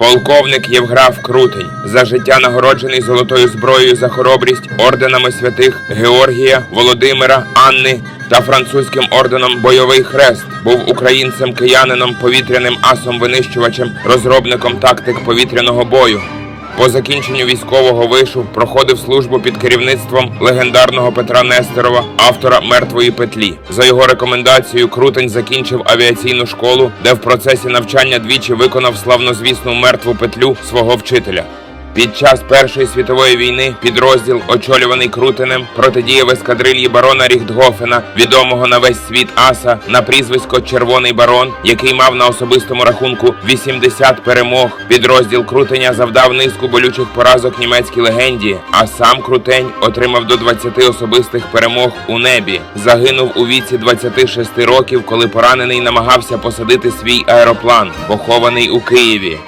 Полковник Євграф Крутень за життя нагороджений золотою зброєю за хоробрість орденами святих Георгія, Володимира, Анни та французьким орденом Бойовий Хрест. Був українцем, киянином, повітряним асом-винищувачем, розробником тактик повітряного бою. По закінченню військового вишу проходив службу під керівництвом легендарного Петра Нестерова, автора мертвої петлі. За його рекомендацією, Крутень закінчив авіаційну школу, де в процесі навчання двічі виконав славнозвісну мертву петлю свого вчителя. Під час Першої світової війни підрозділ, очолюваний Крутенем, протидіяв ескадрильї барона Ріхтгофена, відомого на весь світ аса, на прізвисько Червоний барон, який мав на особистому рахунку 80 перемог. Підрозділ Крутеня завдав низку болючих поразок німецькій легенді, а сам Крутень отримав до 20 особистих перемог у небі. Загинув у віці 26 років, коли поранений намагався посадити свій аероплан, похований у Києві.